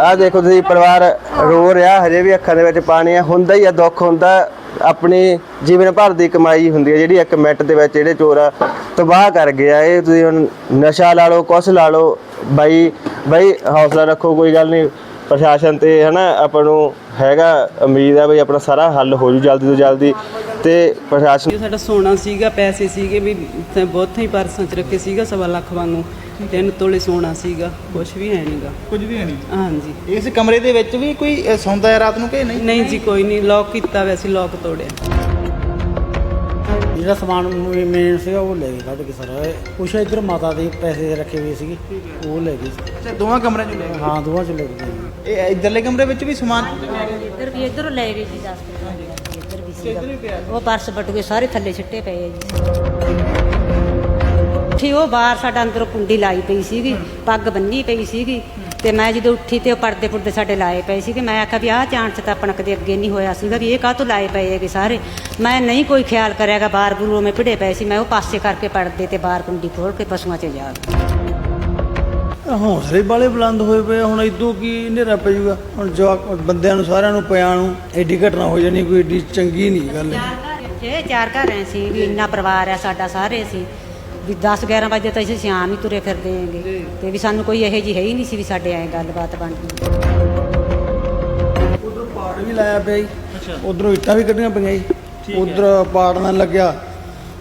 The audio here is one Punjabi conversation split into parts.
ਆਹ ਦੇਖੋ ਤੁਸੀਂ ਪਰਿਵਾਰ ਰੋ ਰਿਹਾ, ਹਜੇ ਵੀ ਅੱਖਾਂ ਦੇ ਵਿੱਚ ਪਾਣੀ ਆ। ਹੁੰਦਾ ਹੀ ਆ, ਦੁੱਖ ਹੁੰਦਾ। ਆਪਣੀ ਜੀਵਨ ਭਰ ਦੀ ਕਮਾਈ ਹੁੰਦੀ ਹੈ ਜਿਹੜੀ ਇੱਕ ਮਿੰਟ ਦੇ ਵਿੱਚ ਜਿਹੜੇ ਚੋਰ ਤਬਾਹ ਕਰ ਗਿਆ। ਇਹ ਤੁਸੀਂ ਹੁਣ ਨਸ਼ਾ ਲਾ ਲਓ, ਕੁਛ ਲਾ ਲਓ। ਬਾਈ ਬਾਈ ਹੌਸਲਾ ਰੱਖੋ, ਕੋਈ ਗੱਲ ਨਹੀਂ। ਪ੍ਰਸ਼ਾਸਨ ਤੇ ਹਨਾ, ਆਪਾਂ ਨੂੰ ਹੈਗਾ ਉਮੀਦ ਆ ਬਈ ਆਪਣਾ ਸਾਰਾ ਹੱਲ ਹੋ ਜੂ ਜਲਦੀ ਤੋਂ ਜਲਦੀ। ਤੇ ਪ੍ਰਸ਼ਾਸਨ ਸਾਡਾ ਸੋਨਾ ਸੀਗਾ, ਪੈਸੇ ਸੀਗੇ, ਵੀ ਬਹੁਤ ਹੀ ਪਰਸਾਂ ਚ ਰੱਖੇ ਸੀਗਾ, ਸਵਾ ਲੱਖ ਵਾਂਗੂ। ਤਿੰਨ ਤੋਲੇ ਸੋਨਾ ਸੀਗਾ ਕੁਝ ਵੀ ਹੈ ਨਹੀਂਗਾ ਕੁਝ ਵੀ ਹੈ ਨਹੀਂ ਹਾਂਜੀ। ਇਸ ਕਮਰੇ ਦੇ ਵਿੱਚ ਵੀ ਕੋਈ ਅ, ਸੌਂਦਾ ਹੈ ਰਾਤ ਨੂੰ ਕਿ ਨਹੀਂ? ਨਹੀਂ ਜੀ ਕੋਈ ਨਹੀਂ ਲੌਕ ਕੀਤਾ ਵੈਸੇ ਲੌਕ ਤੋੜਿਆ। ਜਿਹੜਾ ਸਮਾਨ ਮੇਨ ਸੀਗਾ ਉਹ ਲੈ ਗਏ ਕੱਢ ਕੇ ਸਾਰਾ। ਕੁਛ ਇੱਧਰ ਮਾਤਾ ਦੇ ਪੈਸੇ ਰੱਖੇ ਹੋਏ ਸੀਗੇ ਉਹ ਲੈ ਗਏ ਅੱਛਾ ਦੋਵਾਂ ਕਮਰਿਆਂ ਚ ਲੈ ਗਏ ਹਾਂ ਦੋਵਾਂ ਚ ਲੈ ਗਏ ਇਹ ਇਧਰਲੇ ਕਮਰੇ ਵਿੱਚ ਵੀ ਸਮਾਨ? ਇੱਧਰ ਵੀ ਇੱਧਰੋਂ ਲੈ ਗਏ ਜੀ ਦੱਸ ਇੱਧਰ ਵੀ ਸੀਗਾ। ਉਹ ਪਰਸ ਬਟ ਗਏ ਸਾਰੇ ਥੱਲੇ ਛਿੱਟੇ ਪਏ ਆ ਜੀ। ਉੱਠੀ ਉਹ ਬਾਹਰ ਸਾਡਾ ਅੰਦਰੋਂ ਕੁੰਡੀ ਲਾਈ ਪਈ ਸੀਗੀ ਪੱਗ ਬੰਨੀ ਪਈ ਸੀਗੀ ਤੇ ਮੈਂ ਜਦੋਂ ਉੱਠੀ ਤੇ ਉਹ ਪਰਦੇ ਪੁਰਦੇ ਸਾਡੇ ਲਾਏ ਪਏ ਸੀਗੇ ਮੈਂ ਆਖਿਆ ਵੀ ਆਹ ਚਾਂਚ ਤਾਂ ਆਪਣਾ ਕਦੇ ਅੱਗੇ ਨਹੀਂ ਹੋਇਆ ਸੀਗਾ ਵੀ ਇਹ ਕਾਹਤੋਂ ਲਾਏ ਪਏ ਹੈਗੇ ਸਾਰੇ। ਮੈਂ ਨਹੀਂ ਕੋਈ ਖਿਆਲ ਕਰਿਆਗਾ ਬਾਹਰ ਬੂਰੋ ਮੈਂ ਭਿੜੇ ਪਏ ਸੀ ਮੈਂ ਉਹ ਪਾਸੇ ਕਰਕੇ ਪਰਦੇ ਤੇ ਬਾਹਰ ਕੁੰਡੀ ਖੋਲ ਕੇ ਪਸ਼ੂਆਂ 'ਚ ਜਾ। ਹੌਸਲੇ ਵਾਲੇ ਬੁਲੰਦ ਹੋਏ ਪਏ ਆ, ਹੁਣ ਇਦੋਂ ਕੀ ਹਨੇਰਾ ਪੈ ਜਾਊਗਾ? ਹੁਣ ਜਵਾਕ ਬੰਦਿਆਂ ਨੂੰ ਸਾਰਿਆਂ ਨੂੰ ਪਿਆਂ ਨੂੰ ਐਡੀ ਘਟਨਾ ਹੋ ਜਾਣੀ ਕੋਈ ਐਡੀ ਚੰਗੀ ਨਹੀਂ ਗੱਲ ਛੇ ਚਾਰ ਘਰ ਐ ਸੀ ਵੀ ਇੰਨਾ ਪਰਿਵਾਰ ਆ ਸਾਡਾ ਸਾਰੇ ਸੀ। ਵੀ 10 11 ਵਜੇ ਤਾਂ ਅਸੀਂ ਸ਼ਾਮ ਹੀ ਤੁਰੇ ਫਿਰਦੇ ਆਂਗੇ ਤੇ ਵੀ ਸਾਨੂੰ ਕੋਈ ਇਹੋ ਜਿਹੀ ਹੈ ਹੀ ਨਹੀਂ ਸੀ ਵੀ ਸਾਡੇ ਐ ਗੱਲਬਾਤ ਬਣਦੀ ਉਧਰ ਪਾੜ ਵੀ ਲਾਇਆ ਪਿਆ ਜੀ। ਉਧਰੋਂ ਇੱਟਾਂ ਵੀ ਕੱਢੀਆਂ ਪਈਆਂ ਜੀ। ਉਧਰ ਪਾੜ ਨਾਲ ਲੱਗਿਆ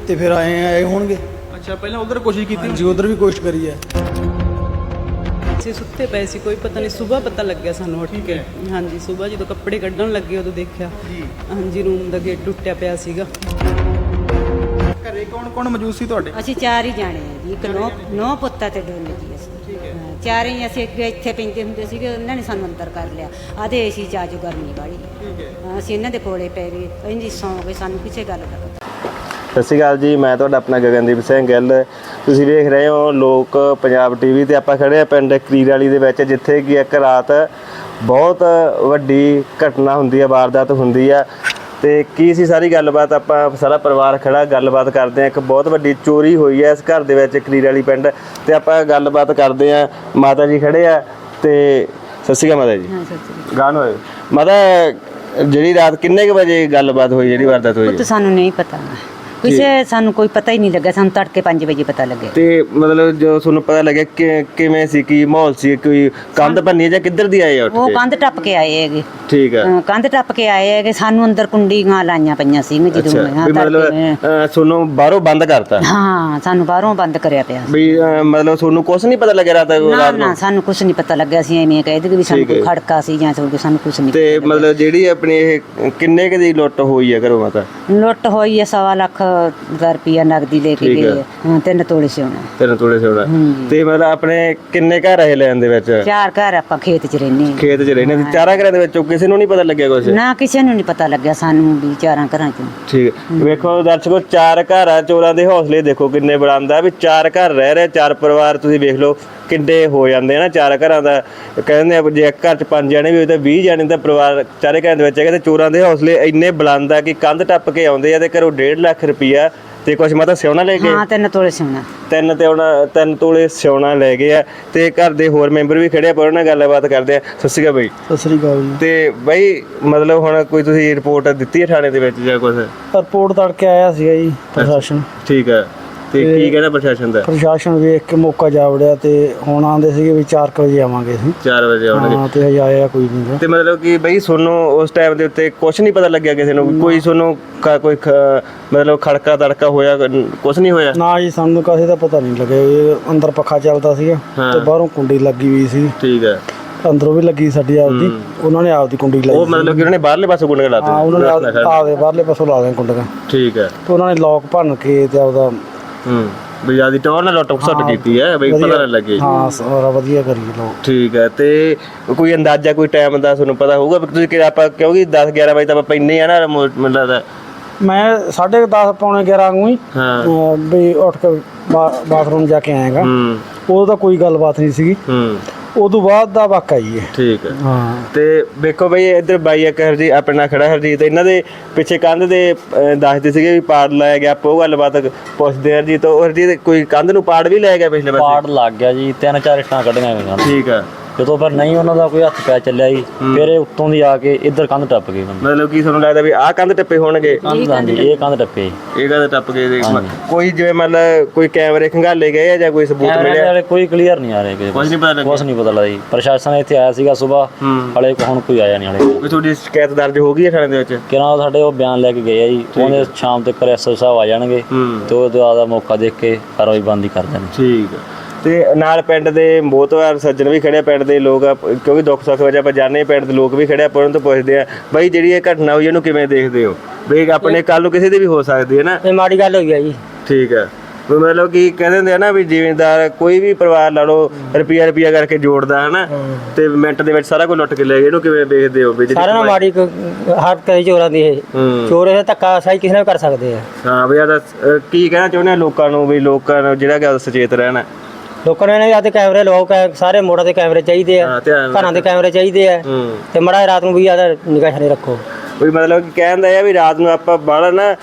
ਤੇ ਫਿਰ ਆਏ ਆਏ ਹੋਣਗੇ। ਅੱਛਾ ਪਹਿਲਾਂ ਉਧਰ ਕੋਸ਼ਿਸ਼ ਕੀਤੀ ਜੀ ਉਧਰ ਵੀ ਕੋਸ਼ਿਸ਼ ਕਰੀ ਹੈ। ਅਸੀਂ ਸੁੱਤੇ ਪਏ ਸੀ ਕੋਈ ਪਤਾ ਨਹੀਂ ਸਵੇਰ ਪਤਾ ਲੱਗਿਆ ਸਾਨੂੰ ਉੱਠ ਕੇ। ਹਾਂਜੀ ਸਵੇਰ ਜਦੋਂ ਕੱਪੜੇ ਕੱਢਣ ਲੱਗੇ ਉਦੋਂ ਦੇਖਿਆ। ਹਾਂਜੀ ਰੂਮ ਦਾ ਗੇਟ ਟੁੱਟਿਆ ਪਿਆ ਸੀਗਾ। ਕੌਣ ਮੌਜੂਦ ਸੀ ਤੁਹਾਡੇ? ਅਸੀਂ ਚਾਰ ਹੀ ਜਾਣੇ ਆ ਜੀ ਇੱਕ ਨੌ ਨੌ ਪੁੱਤਾਂ ਤੇ ਨੇ ਜੀ ਅਸੀਂ। ਹਾਂ, ਚਾਰੇ ਹੀ ਅਸੀਂ ਅੱਗੇ ਇੱਥੇ ਪੈਂਦੇ ਹੁੰਦੇ ਸੀਗੇ ਉਹਨਾਂ ਨੇ ਸਾਨੂੰ ਅੰਦਰ ਕਰ ਲਿਆ। ਆਦੇ ਏਸੀ ਚ ਆਜੋ ਗਰਮੀ ਵਾਲੀ ਹਾਂ, ਅਸੀਂ ਇਹਨਾਂ ਦੇ ਕੋਲੇ ਪੈ ਗਏ। ਇੰਜੀ ਸੌਂ ਗਏ ਸਾਨੂੰ ਕਿਸੇ ਗੱਲ ਦਾ ਪਤਾ ਸਤਿ ਸ਼੍ਰੀ ਅਕਾਲ ਜੀ ਮੈਂ ਤੁਹਾਡਾ ਆਪਣਾ ਗਗਨਦੀਪ ਸਿੰਘ ਗਿੱਲ। ਤੁਸੀਂ ਵੇਖ ਰਹੇ ਹੋ ਲੋਕ ਪੰਜਾਬ ਟੀਵੀ ਤੇ ਆਪਾਂ ਖੜੇ ਆ ਪਿੰਡ ਕਰੀਰ ਵਾਲੀ ਦੇ ਵਿੱਚ ਜਿੱਥੇ ਕਿ ਇੱਕ ਰਾਤ ਬਹੁਤ ਵੱਡੀ ਘਟਨਾ ਹੁੰਦੀ ਆ ਵਾਰਦਾਤ ਹੁੰਦੀ ਆ ਤੇ ਕੀ ਸੀ ਸਾਰੀ ਗੱਲਬਾਤ? ਆਪਾਂ ਸਾਰਾ ਪਰਿਵਾਰ ਖੜਾ ਗੱਲਬਾਤ ਕਰਦੇ ਆ ਇੱਕ ਬਹੁਤ ਵੱਡੀ ਚੋਰੀ ਹੋਈ ਹੈ ਇਸ ਘਰ ਦੇ ਵਿੱਚ ਕਰੀਰ ਵਾਲੀ ਪਿੰਡ। ਤੇ ਆਪਾਂ ਗੱਲਬਾਤ ਕਰਦੇ ਆ ਮਾਤਾ ਜੀ ਖੜੇ ਆ ਤੇ ਸਤਿ ਸ਼੍ਰੀ ਅਕਾਲ ਮਾਤਾ ਜੀ। ਹਾਂ ਸੱਚੀ ਗਾਣ ਹੋਏ। ਮਾਤਾ ਜਿਹੜੀ ਰਾਤ ਕਿੰਨੇ ਕੁ ਵਜੇ ਗੱਲਬਾਤ ਹੋਈ ਜਿਹੜੀ ਵਾਰਦਾਤ ਹੋਈ? ਉਹ? ਤਾਂ ਸਾਨੂੰ ਨਹੀਂ ਪਤਾ। ਕਿਸੇ ਸਾਨੂੰ ਕੋਈ ਪਤਾ ਹੀ ਨਹੀਂ ਲੱਗਾ ਸਾਨੂੰ ਤੜਕੇ 5 ਵਜੇ ਪਤਾ ਲੱਗਿਆ। ਤੇ ਮਤਲਬ ਜੋ ਤੁਹਾਨੂੰ ਪਤਾ ਲੱਗਿਆ ਕਿ ਕਿਵੇਂ ਸੀ ਕੀ ਮਾਹੌਲ ਸੀ ਕੋਈ ਕੰਧ ਭੰਨੀ ਹੈ ਜਾਂ ਕਿੱਧਰ ਦੀ ਆਏ ਆ ਉੱਠ ਉਹ ਕੇ? ਕੰਧ ਟੱਪ ਕੇ ਆਏ ਹੈਗੇ। ਠੀਕ ਹੈ ਅਹ ਕੰਧ ਟੱਪ ਕੇ ਆਏ ਹੈਗੇ ਸਾਨੂੰ ਅੰਦਰ ਕੁੰਡੀਆਂ ਲਾਈਆਂ ਪਈਆਂ ਸੀ ਜਦੋਂ ਅੱਛਾ ਹਾਂ, ਵੀ ਮਤਲਬ ਤੜਕੇ, ਅਹ, ਤੁਹਾਨੂੰ ਬਾਹਰੋਂ ਬੰਦ ਕਰਤਾ? ਹਾਂ ਸਾਨੂੰ ਬਾਹਰੋਂ ਬੰਦ ਕਰਿਆ ਪਿਆ ਵੀ ਅਹ, ਮਤਲਬ ਤੁਹਾਨੂੰ ਕੁਝ ਨਹੀਂ ਪਤਾ ਲੱਗਿਆ ਰਾਤ ਨਾ ਰਾਤ ਨਾ ਨੂੰ? ਸਾਨੂੰ ਕੁਝ ਨਹੀਂ ਪਤਾ ਲੱਗਿਆ ਸੀ ਐਵੇਂ ਕਹਿ ਦੇ ਵੀ ਸਾਨੂੰ। ਕੋਈ ਖੜਕਾ ਸੀ ਜਾਂ ਸਾਨੂੰ ਕੁਝ ਨਹੀਂ ਤੇ ਮਤਲਬ ਜਿਹੜੀ ਆਪਣੀ ਇਹ ਕਿੰਨੇ ਕੁ ਦੀ ਲੁੱਟ ਹੋਈ ਹੈ ਘਰੋਂ ਮਾਤਾ? ਲੁੱਟ ਹੋਈ ਹੈ ਸਵਾ ਲੱਖ ਦਾ ਰੁਪਿਆ ਨਗਦੀ ਲੈ ਕੇ ਠੀਕ ਗਏ ਹੈ। ਤਿੰਨ ਤੋਲੇ ਸੋਨਾ ਥੋੜੇ ਸੋਣਾ ਹਾਂਜੀ। ਤੇ ਮਤਲਬ ਆਪਣੇ ਕਿੰਨੇ ਘਰ ਰਹੇ ਲੈਣ ਦੇ ਵਿੱਚ? ਚਾਰ ਘਰ ਆਪਾਂ ਖੇਤ 'ਚ ਰਹਿੰਦੇ ਹਾਂ। ਖੇਤ 'ਚ ਰਹਿੰਦੇ ਸੀ ਚਾਰਾਂ ਘਰਾਂ ਦੇ ਵਿੱਚੋਂ ਕਿਸੇ ਨੂੰ ਨਹੀਂ ਪਤਾ ਲੱਗਿਆ ਕੁਝ ਨਾ ਕਿਸੇ ਨੂੰ ਨਹੀਂ ਪਤਾ ਲੱਗਿਆ ਸਾਨੂੰ ਵੀ ਚਾਰਾਂ ਘਰਾਂ 'ਚ। ਠੀਕ ਹੈ। ਵੇਖੋ ਦਰਸ਼ਕੋ ਚਾਰ ਘਰਾਂ ਚੋਰਾਂ ਦੇ ਹੌਸਲੇ ਦੇਖੋ ਕਿੰਨੇ ਬੁਲੰਦ ਆ ਵੀ ਚਾਰ ਘਰ ਰਹਿ ਰਹੇ ਚਾਰ ਪਰਿਵਾਰ ਤੁਸੀਂ ਵੇਖ ਲਓ। ਕਿੰਨੇ ਹੋ ਜਾਂਦੇ ਆ ਨਾ ਚਾਰ ਘਰਾਂ ਦਾ। ਕਹਿੰਦੇ ਆ ਜੇ ਇੱਕ ਘਰ ਚ ਪੰਜ ਜਣੇ ਵੀ ਹੋਏ ਤਾਂ 20 ਜਣੇ ਦਾ ਪਰਿਵਾਰ ਚਾਰੇ ਘਰਾਂ ਦੇ ਵਿੱਚ ਹੈਗੇ ਤੇ ਚੋਰਾਂ ਦੇ ਹੌਸਲੇ ਇੰਨੇ ਬੁਲੰਦ ਆ ਕਿ ਕੰਧ ਟੱਪ ਕੇ ਆਉਂਦੇ ਆ ਤੇ ਘਰੋਂ 1.5 ਲੱਖ ਰੁਪਈਆ ਤੇ ਕੁਛ ਮਤਾ ਸਿਉਣਾ ਲੈ ਕੇ ਹਾਂ ਤਿੰਨ ਤੋਲੇ ਸੋਨਾ ਤਿੰਨ ਤੇ ਉਹਨਾਂ ਤਿੰਨ ਤੋਲੇ ਸਿਉਣਾ ਲੈ ਗਏ ਆ ਤੇ ਘਰ ਦੇ ਹੋਰ ਮੈਂਬਰ ਵੀ ਖੜੇ ਆ ਪਰ ਉਹਨਾਂ ਨਾਲ ਗੱਲਬਾਤ ਕਰਦੇ ਆ। ਸਤਿ ਸ਼੍ਰੀ ਅਕਾਲ ਬਈ। ਸਤਿ ਸ੍ਰੀ ਅਕਾਲ ਜੀ। ਤੇ ਬਈ ਮਤਲਬ ਹੁਣ ਕੋਈ ਤੁਸੀਂ ਰਿਪੋਰਟ ਦਿੱਤੀ ਹੈ ਥਾਣੇ ਦੇ ਵਿੱਚ ਜਾਂ ਕੁਛ? ਰਿਪੋਰਟ ਤੜਕੇ ਆਇਆ ਸੀਗਾ ਜੀ ਪ੍ਰਸ਼ਾਸਨ। ਠੀਕ ਹੈ ਤੇ ਕੀ ਕਹਿੰਦਾ ਪ੍ਰਸ਼ਾਸਨ ਦਾ? ਪ੍ਰਸ਼ਾਸਨ ਵੇਖ ਕੇ ਮੌਕਾ ਜਾ ਵੜਿਆ ਤੇ ਹੁਣ ਆਂਦੇ ਸੀਗੇ ਵੀ 4 ਵਜੇ ਆਵਾਂਗੇ ਅਸੀਂ। 4 ਵਜੇ ਆਉਣਗੇ। ਹਾਂ ਤੇ ਹਜੇ ਆਇਆ ਕੋਈ ਨਹੀਂ ਗਾ। ਤੇ ਮਤਲਬ ਕਿ ਬਈ ਤੁਹਾਨੂੰ ਉਸ ਟਾਈਮ ਦੇ ਉੱਤੇ ਕੁਝ ਨਹੀਂ ਪਤਾ ਲੱਗਿਆ ਕਿਸੇ ਨੂੰ? ਕੋਈ ਕ- ਕੋਈ ਖ- ਮਤਲਬ ਖੜਕਾ ਤੜਕਾ ਹੋਇਆ ਕੁਝ ਨਹੀਂ ਹੋਇਆ? ਨਾ ਜੀ ਸਾਨੂੰ ਕਾਸੇ ਦਾ ਪਤਾ ਨਹੀਂ ਲੱਗਿਆ। ਇਹ ਅੰਦਰ ਪੱਖਾ ਚੱਲਦਾ ਸੀਗਾ ਹਾਂ। ਤੇ ਬਾਹਰੋਂ ਕੁੰਡੀ ਲੱਗੀ ਹੋਈ ਸੀ। ਠੀਕ ਹੈ। ਅੰਦਰੋਂ ਵੀ ਲੱਗੀ ਸਾਡੀ ਆਪਦੀ। ਉਹਨਾਂ ਨੇ ਆਪਦੀ ਕੁੰਡੀ ਲਾਈ ਉਹ ਮਤਲਬ ਕਿ ਉਹਨਾਂ ਨੇ ਬਾਹਰਲੇ ਪਾਸੇ ਗੁੰਡੇ ਹਾਂ ਲਾਤੇ ਉਹਨਾਂ ਨੇ ਆਪ- ਆਪਦੇ ਬਾਹਰਲੇ ਪਾਸੋਂ ਲਾ ਦੇ ਕੁੰਡੀਆਂ। ਠੀਕ ਹੈ। ਤੇ ਉਹਨਾਂ ਨੇ ਲੋਕ ਭੰਨ ਕੇ ਤੇ ਆਪਦਾ ਹੂੰ ਵੀ ਜਿਆਦੀ ਟੌਰ ਨਾਲ ਲੁੱਟ ਖਸੁੱਟ ਕੀਤੀ ਹੈ ਬਈ ਪਤਾ ਨਾ ਲੱਗੇ। ਹਾਂ ਸਾਰਾ ਵਧੀਆ ਕਰੀ ਲੋਕ ਠੀਕ ਹੈ ਤੇ ਕੋਈ ਅੰਦਾਜ਼ਾ ਕੋਈ ਟਾਈਮ ਦਾ ਤੁਹਾਨੂੰ ਪਤਾ ਹੋਊਗਾ ਵੀ ਤੁਸੀਂ ਕਿ ਆਪਾਂ ਕਿਉਂਕਿ 10 11 ਵਜੇ ਤਾਂ ਆਪਾਂ ਪੈਨੇ ਆ ਨਾ ਮੋ- ਮੈਨੂੰ ਲੱਗਦਾ। ਮੈਂ 10:30 ਪੌਣੇ 11 ਵਾਂਗੂ ਹੀ ਵੀ ਉੱਠ ਕੇ ਬਾਥਰੂਮ ਜਾ ਕੇ ਆਏਗਾ ਹੂੰ। ਉਦੋਂ ਤਾਂ ਕੋਈ ਗੱਲਬਾਤ ਨਹੀਂ ਸੀਗੀ। ਹੂੰ। ਉਦੋਂ ਬਾਅਦ ਦਾ ਵਾਕਾ ਹੀ ਹੈ। ਠੀਕ ਹੈ। ਹਾਂ। ਤੇ ਵੇਖੋ ਬਈ ਇੱਧਰ ਬਾਈ ਇੱਕ ਹਰਜੀਤ ਆਪਣੇ ਨਾਲ ਖੜਾ ਹਰਜੀਤ ਇਹਨਾਂ ਦੇ ਪਿੱਛੇ ਕੰਧ ਦੇ ਅਹ, ਦੱਸਦੇ ਸੀਗੇ ਵੀ ਪਾੜ ਲਾਇਆ ਗਿਆ ਆਪਾਂ ਉਹ ਗੱਲਬਾਤ ਪੁੱਛਦੇ ਹਾਂ ਜੀ ਤਾਂ ਉਹ ਹਰਜੀਤ ਕੋਈ ਕੰਧ ਨੂੰ ਪਾੜ ਵੀ ਲਾਇਆ ਗਿਆ ਪਿਛਲੇ ਪਾਸੇ? ਪਾੜ ਲੱਗ ਗਿਆ ਜੀ ਤਿੰਨ ਚਾਰ ਇੱਟਾਂ ਕੱਢੀਆਂ ਗਈਆਂ। ਠੀਕ ਆ ਜਦੋਂ ਪਰ ਨਹੀਂ ਉਹਨਾਂ ਦਾ ਕੋਈ ਹੱਥ ਪੈ ਚੱਲਿਆ ਜੀ ਫਿਰ ਇਹ ਉੱਤੋਂ ਦੀ ਆ ਕੇ ਇੱਧਰ ਕੰਧ ਟੱਪ ਗਏ ਬੰਦੇ। ਮਤਲਬ ਕੀ ਤੁਹਾਨੂੰ ਲੱਗਦਾ ਵੀ ਆਹ ਕੰਧ ਟੱਪੇ ਹੋਣਗੇ? ਕੰਧ ਹਾਂਜੀ ਇਹ ਕੰਧ ਟੱਪੇ। ਇਹ ਕੰਧ ਟੱਪ ਗਏ ਦੇ ਕੋਈ ਜਿਵੇਂ ਮਤਲਬ ਕੋਈ ਕੈਮਰੇ ਖੰਗਾਲੇ ਗਏ ਆ ਜਾਂ ਕੋਈ ਸਬੂਤ ਮਿਲਿਆ? ਵਾਲੇ ਕੋਈ ਕਲੀਅਰ ਨਹੀਂ ਆ ਰਹੇ ਕਿਸੇ ਕੁਝ ਨਹੀਂ ਪਤਾ ਲੱਗਿਆ। ਕੁਝ ਨਹੀਂ ਪਤਾ ਲੱਗਦਾ ਜੀ। ਪ੍ਰਸ਼ਾਸਨ ਇੱਥੇ ਆਇਆ ਸੀਗਾ ਸਵੇਰ ਹਲੇ ਹੁਣ ਕੋਈ ਆਇਆ ਨਹੀਂ ਹਲੇ। ਵੀ ਤੁਹਾਡੀ ਸ਼ਿਕਾਇਤ ਦਰਜ ਹੋ ਗਈ ਹੈ ਥਾਣੇ ਦੇ ਵਿੱਚ? ਕਿਹਨਾਂ ਸਾਡੇ ਉਹ ਬਿਆਨ ਲੈ ਕੇ ਗਏ ਆ ਜੀ। ਉਹਨੇ ਸ਼ਾਮ ਤੱਕ ਐਸਓ ਸਾਹਿਬ ਆ ਜਾਣਗੇ ਤੇ ਉਹ ਦੁਆ ਦਾ ਮੌਕਾ ਦੇਖ ਕੇ ਕਾਰਵਾਈ ਬੰਦ ਹੀ ਕਰ ਦੇਣੀ। ਠੀਕ ਤੇ ਨਾਲ ਪਿੰਡ ਦੇ ਮੋਤਵਾਰ ਸੱਜਣ ਵੀ ਖੜੇ ਆ, ਪਿੰਡ ਦੇ ਲੋਕ ਆ, ਕਿਉਂਕਿ ਦੁੱਖ ਸੁੱਖ ਵਿੱਚ ਆਪਾਂ ਜਾਣਦੇ ਹਾਂ, ਪਿੰਡ ਦੇ ਲੋਕ ਵੀ ਖੜੇ ਆ ਆਪਾਂ ਉਹਨਾਂ ਤੋਂ ਪੁੱਛਦੇ ਆ ਬਾਈ ਜਿਹੜੀ ਇਹ ਘਟਨਾ ਹੋਈ ਇਹਨੂੰ ਕਿਵੇਂ ਦੇਖਦੇ ਹੋ? ਵੀ ਆਪਣੇ ਕੱਲ ਨੂੰ ਕਿਸੇ ਦੀ ਵੀ ਹੋ ਸਕਦੀ ਹੈ ਨਾ? ਇਹ ਮਾੜੀ ਗੱਲ ਹੋਈ ਆ ਜੀ। ਠੀਕ ਹੈ ਵੀ ਮਤਲਬ ਕਿ ਕਹਿੰਦੇ ਹੁੰਦੇ ਆ ਨਾ ਵੀ ਜ਼ਿਮੀਂਦਾਰ ਕੋਈ ਵੀ ਪਰਿਵਾਰ ਲਾ ਲਓ ਰੁਪਿਆ ਰੁਪਿਆ ਕਰਕੇ ਜੋੜਦਾ ਹੈ। ਨਾ ਤੇ ਮਿੰਟ ਦੇ ਵਿੱਚ ਸਾਰਾ ਕੁਝ ਲੁੱਟ ਕੇ ਲੈ ਗਏ ਇਹਨੂੰ ਕਿਵੇਂ ਦੇਖਦੇ ਹੋ ਵੀ ਜਿਹੜੀ ਸਾਰਿਆਂ ਨਾਲ ਮਾੜੀ ਕ- ਹਰ ਕਈ ਚੋਰਾਂ ਦੀ ਇਹ। ਹੂੰ। ਚੋਰ ਇਹ ਧੱਕਾ ਸਾਈ ਕਿਸੇ ਨਾਲ ਵੀ ਕਰ ਸਕਦੇ ਆ। ਹਾਂ ਵੀ ਆਦਾ ਕੀ ਕਹਿਣਾ ਚਾਹੁੰਦੇ ਆ ਲੋਕਾਂ ਨੂੰ ਵੀ ਲੋਕਾਂ ਨੂੰ ਜਿਹੜਾ ਕਿ ਸੁਚੇਤ ਰਹਿਣਾ। ਲੋਕਾਂ ਨੇ ਇਹਨਾਂ ਦੇ ਕੈਮਰੇ ਲਵਾਓ ਕੈ- ਸਾਰੇ ਮੋੜਾਂ ਦੇ ਕੈਮਰੇ ਚਾਹੀਦੇ ਆ ਹਾਂ ਧਿਆਨ ਘਰਾਂ ਦੇ ਕੈਮਰੇ ਚਾਹੀਦੇ ਆ ਹੂੰ ਤੇ ਮੜਾ ਰਾਤ ਨੂੰ ਵੀ ਆਦਾ ਨਿਗਾਹ ਛਾਣੇ ਰੱਖੋ ਵੀ ਮਤਲਬ ਕਿ ਕਹਿੰਦਾ ਆ ਵੀ ਰਾਤ ਨੂੰ ਆਪਾਂ ਬਾਹਲਾ ਨਾ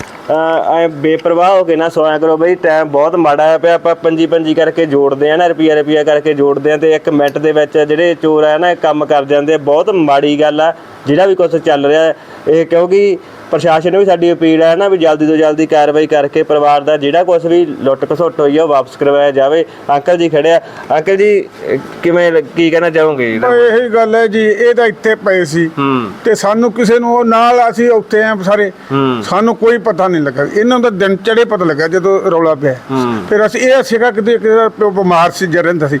ਐ ਬੇਪਰਵਾਹ ਹੋ ਕੇ ਨਾ ਸੋਇਆ ਕਰੋ ਬਈ ਟਾਈਮ ਬਹੁਤ ਮਾੜਾ ਆ ਪਿਆ ਆਪਾਂ ਪੰਜੀ ਪੰਜੀ ਕਰਕੇ ਜੋੜਦੇ ਆ ਨਾ ਰੁਪਿਆ ਰੁਪਿਆ ਕਰਕੇ ਜੋੜਦੇ ਆ ਤੇ ਇੱਕ ਮਿੰਟ ਦੇ ਵਿੱਚ ਜਿਹੜੇ ਚੋਰ ਆ ਨਾ ਇਹ ਕੰਮ ਕਰ ਜਾਂਦੇ ਆ ਬਹੁਤ ਮਾੜੀ ਗੱਲ ਆ ਜਿਹੜਾ ਵੀ ਕੁਝ ਚੱਲ ਰਿਹਾ ਹੈ। ਇਹ ਕਿਉਂਕਿ ਪ੍ਰਸ਼ਾਸਨ ਨੂੰ ਵੀ ਸਾਡੀ ਅਪੀਲ ਹੈ ਨਾ ਵੀ ਜਲਦੀ ਤੋਂ ਜਲਦੀ ਕਾਰਵਾਈ ਕਰਕੇ ਪਰਿਵਾਰ ਦਾ ਜਿਹੜਾ ਕੁਝ ਵੀ ਲੁੱਟ ਖਸੁੱਟ ਹੋਈ ਆ ਉਹ ਵਾਪਸ ਕਰਵਾਇਆ ਜਾਵੇ। ਅੰਕਲ ਜੀ ਖੜਿਆ ਅੰਕਲ ਜੀ ਅਹ ਕਿਵੇਂ ਲ- ਕੀ ਕਹਿਣਾ ਚਾਹੋਗੇ ਇਹਦਾ? ਇਹੀ ਗੱਲ ਹੈ ਜੀ ਇਹ ਤਾਂ ਇੱਥੇ ਪਏ ਸੀ। ਹੂੰ। ਤੇ ਸਾਨੂੰ ਕਿਸੇ ਨੂੰ ਉਹ ਨਾਲ ਅਸੀਂ ਉੱਥੇ ਆ ਸਾਰੇ। ਹੂੰ। ਸਾਨੂੰ ਕੋਈ ਪਤਾ ਨਹੀਂ ਲੱਗਾ। ਇਹਨਾਂ ਦਾ ਦਿਨ ਚੜੇ ਪਤਾ ਲੱਗਾ ਜਦੋਂ ਰੌਲਾ ਪਿਆ। ਹੂੰ। ਫਿਰ ਅਸੀਂ ਇਹ ਸੀਗਾ ਕਿਤੇ ਪਿਓ ਬਿਮਾਰ ਸੀ ਜਰੰਦਾ ਸੀ।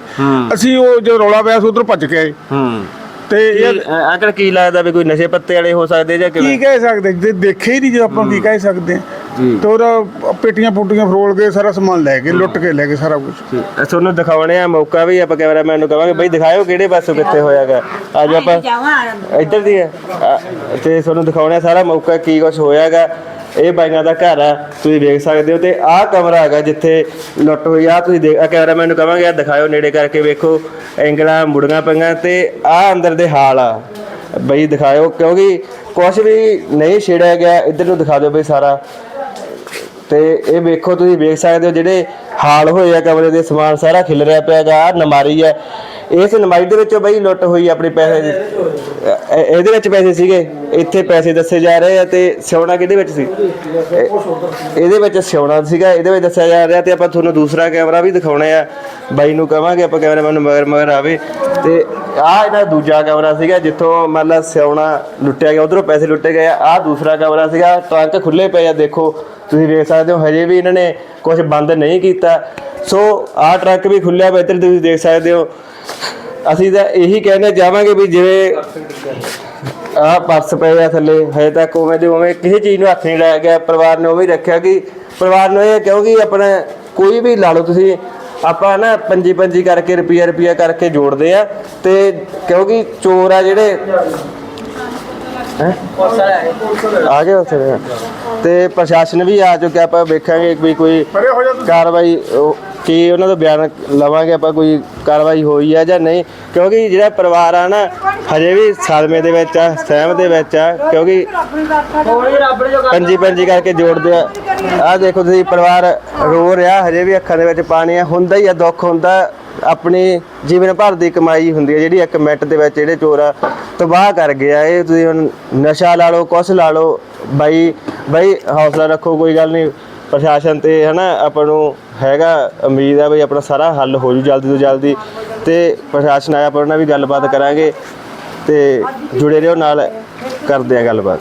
ਅਸੀਂ ਉਹ ਜੋ ਰੌਲਾ ਪਿਆ ਸੀ ਉਧਰ ਭੱਜ ਕੇ ਆਏ। ਹੂੰ। ਤੇ ਇਹ ਕੀ- ਅੰਕਲ ਕੀ ਲੱਗਦਾ ਵੀ ਕੋਈ ਨਸ਼ੇ ਪੱਤੇ ਵਾਲੇ ਹੋ ਸਕਦੇ ਜਾਂ ਕੀ ਕਿਵੇਂ ਕਹਿ ਸਕਦੇ? ਜੇ ਦੇਖੇ ਹੀ ਨਹੀਂ ਜੋ ਆਪਾਂ ਕੀ ਕਹਿ ਸਕਦੇ ਹਾਂ। ਜੀ। ਤੇ ਉਹਦਾ ਪੇਟੀਆਂ ਪੁੱਟੀਆਂ ਫਰੋਲ ਗਏ ਸਾਰਾ ਸਮਾਨ ਲੈ ਗਏ ਲੁੱਟ ਕੇ ਲੈ ਗਏ ਸਾਰਾ ਕੁਝ ਅ, ਤੁਹਾਨੂੰ ਦਿਖਾਉਣੇ ਆ ਮੌਕਾ ਵੀ ਆਪਾਂ ਕੈਮਰਾਮੈਨ ਨੂੰ ਕਹਾਂਗੇ ਬਈ ਦਿਖਾਇਓ ਕਿਹੜੇ ਪਾਸੋਂ ਕਿੱਥੇ ਹੋਇਆਗਾ। ਅੱਜ ਆਪਾਂ ਇੱਧਰ ਦੀ ਹੈ। ਅ, ਤੇ ਤੁਹਾਨੂੰ ਦਿਖਾਉਣੇ ਆ ਸਾਰਾ ਮੌਕਾ ਕੀ ਕੁਝ ਹੋਇਆਗਾ। ਇਹ ਬਾਈਆਂ ਦਾ ਘਰ ਆ, ਤੁਸੀਂ ਵੇਖ ਸਕਦੇ ਹੋ ਤੇ ਆਹ ਕਮਰਾ ਹੈਗਾ ਜਿੱਥੇ ਲੁੱਟ ਹੋਈ ਆ, ਤੁਸੀਂ ਦੇਖ ਆ ਕੈਮਰਾਮੈਨ ਨੂੰ ਕਹਾਂਗੇ ਆ ਦਿਖਾਇਓ, ਨੇੜੇ ਕਰਕੇ ਵੇਖੋ, ਐਂਗਲਾਂ ਮੁੜੀਆਂ ਪਈਆਂ ਤੇ ਆਹ ਅੰਦਰ ਦੇ ਹਾਲ ਆ। ਬਈ ਦਿਖਾਇਓ, ਕਿਉਂਕਿ ਕੁਝ ਵੀ ਨਹੀਂ ਛੇੜਿਆ ਗਿਆ, ਇੱਧਰ ਨੂੰ ਦਿਖਾ ਦਿਓ ਬਈ ਸਾਰਾ। ਤੇ ਇਹ ਵੇਖੋ, ਤੁਸੀਂ ਵੇਖ ਸਕਦੇ ਹੋ ਜਿਹੜੇ ਹਾਲ ਹੋਏ ਆ ਕਮਰੇ ਦੇ, ਸਮਾਨ ਸਾਰਾ ਖਿਲ ਰਿਹਾ ਪਿਆ ਹੈਗਾ, ਆਹ ਨਮਾਰੀ ਹੈ। ਇਸ ਨਮਾਰੀ ਦੇ ਵਿੱਚੋਂ ਬਈ ਲੁੱਟ ਹੋਈ ਆਪਣੇ ਪੈਸੇ ਦੀ। ਇਹ- ਇਹਦੇ ਵਿੱਚ ਪੈਸੇ ਸੀਗੇ। ਇੱਥੇ ਪੈਸੇ ਦੱਸੇ ਜਾ ਰਹੇ ਆ ਤੇ ਸਿਉਣਾ ਕਿਹਦੇ ਵਿੱਚ ਸੀ? ਇਹ- ਇਹਦੇ ਵਿੱਚ ਸਿਉਣਾ ਸੀਗਾ, ਇਹਦੇ ਵਿੱਚ ਦੱਸਿਆ ਜਾ ਰਿਹਾ ਤੇ ਆਪਾਂ ਤੁਹਾਨੂੰ ਦੂਸਰਾ ਕੈਮਰਾ ਵੀ ਦਿਖਾਉਣਾ ਆ। ਬਾਈ ਨੂੰ ਕਵਾਂਗੇ ਆਪਾਂ ਕੈਮਰਾਮੈਨ ਨੂੰ ਮਗਰ ਮਗਰ ਆਵੇ। ਤੇ ਆਹ ਇਹਦਾ ਦੂਜਾ ਕਮਰਾ ਸੀਗਾ, ਜਿੱਥੋਂ ਮਤਲਬ ਸਿਉਣਾ ਲੁੱਟਿਆ ਗਿਆ, ਉਧਰੋਂ ਪੈਸੇ ਲੁੱਟੇ ਗਏ ਆ। ਆਹ ਦੂਸਰਾ ਕੈਮਰਾ ਸੀਗਾ, ਟਰੰਕ ਖੁੱਲੇ ਪਏ ਆ, ਦੇਖੋ, ਤੁਸੀਂ ਵੇਖ ਸਕਦੇ ਹੋ, ਹਜੇ ਵੀ ਇਹਨਾਂ ਨੇ ਕੁਝ ਬੰਦ ਨਹੀਂ ਕੀਤਾ। ਸੋ ਆਹ ਟਰੱਕ ਵੀ ਖੁੱਲਿਆ ਪਿਆ, ਇੱਧਰ ਤੁਸੀਂ ਦੇਖ ਸਕਦੇ ਹੋ। ਅਸੀਂ ਤਾਂ ਇਹੀ ਕਹਿਣਾ ਚਾਹਾਂਗੇ ਵੀ ਜਿਵੇਂ ਆਹ ਪਰਸ ਪਏ ਆ ਥੱਲੇ ਹਜੇ ਤੱਕ ਉਵੇਂ ਦੇ ਉਵੇਂ ਕਿਸੇ ਚੀਜ਼ ਨੂੰ ਹੱਥ ਨਹੀਂ ਲਾਇਆ ਗਿਆ ਪਰਿਵਾਰ ਨੇ ਉਵੇਂ ਹੀ ਰੱਖਿਆ ਕਿ ਪਰਿਵਾਰ ਨੂੰ ਇਹ ਕਿਉਂਕਿ ਆਪਣਾ ਕੋਈ ਵੀ ਲਾ ਲਓ ਤੁਸੀਂ ਆਪਾਂ ਨਾ ਪੰਜੀ ਪੰਜੀ ਕਰਕੇ ਰੁਪਿਆ ਰੁਪਿਆ ਕਰਕੇ ਜੋੜਦੇ ਆ ਤੇ ਕਿਉਂਕਿ ਚੋਰ ਆ ਜਿਹੜੇ ਹੈਂ? ਆ ਗਏ ਉੱਥੇ ਤੇ ਪ੍ਰਸ਼ਾਸਨ ਵੀ ਆ ਚੁੱਕਿਆ ਆਪਾਂ ਵੇਖਾਂਗੇ ਵੀ ਕੋਈ ਪਰੇ ਹੋ ਜਾ ਤੁਸੀਂ। ਕਾਰਵਾਈ ਉਹ ਕਿ ਉਹਨਾਂ ਦਾ ਬਿਆਨ ਲਵਾਂਗੇ ਆਪਾਂ ਕੋਈ ਕਾਰਵਾਈ ਹੋਈ ਹੈ ਜਾਂ ਨਹੀਂ। ਕਿਉਂਕਿ ਜਿਹੜਾ ਪਰਿਵਾਰ ਆ ਨਾ, ਹਜੇ ਵੀ ਸਦਮੇ ਦੇ ਵਿੱਚ ਆ, ਸਹਿਮ ਦੇ ਵਿੱਚ ਆ, ਕਿਉਂਕਿ ਪੰਜੀ ਪੰਜੀ ਕਰਕੇ ਜੋੜਦੇ ਆ। ਆ ਦੇਖੋ ਤੁਸੀਂ, ਪਰਿਵਾਰ ਰੋ ਰਿਹਾ, ਹਜੇ ਵੀ ਅੱਖਾਂ ਦੇ ਵਿੱਚ ਪਾਣੀ ਆ। ਹੁੰਦਾ ਹੀ ਆ, ਦੁੱਖ ਹੁੰਦਾ। ਆਪਣੀ ਜੀਵਨ ਭਰ ਦੀ ਕਮਾਈ ਹੁੰਦੀ ਹੈ ਜਿਹੜੀ ਇੱਕ ਮਿੰਟ ਦੇ ਵਿੱਚ ਜਿਹੜੇ ਚੋਰ ਆ, ਤਬਾਹ ਕਰ ਗਿਆ ਇਹ ਤੁਸੀਂ ਹੁਣ ਨਸ਼ਾ ਲਾ ਲਓ, ਕੁਛ ਲਾ ਲਓ। ਬਾਈ ਬਾਈ, ਹੌਸਲਾ ਰੱਖੋ, ਕੋਈ ਗੱਲ ਨਹੀਂ। ਪ੍ਰਸ਼ਾਸਨ ਤੇ ਹਨਾ ਆਪਾਂ ਨੂੰ ਹੈਗਾ ਉਮੀਦ ਆ ਵੀ ਆਪਣਾ ਸਾਰਾ ਹੱਲ ਹੋ ਜੂ ਜਲਦੀ ਤੋਂ ਜਲਦੀ ਤੇ ਪ੍ਰਸ਼ਾਸਨ ਆਇਆ ਆਪਾਂ ਉਹਨਾਂ ਨਾਲ ਵੀ ਗੱਲਬਾਤ ਕਰਾਂਗੇ ਤੇ ਜੁੜੇ ਰਹੋ ਨਾਲ ਕਰਦੇ ਆ ਗੱਲਬਾਤ।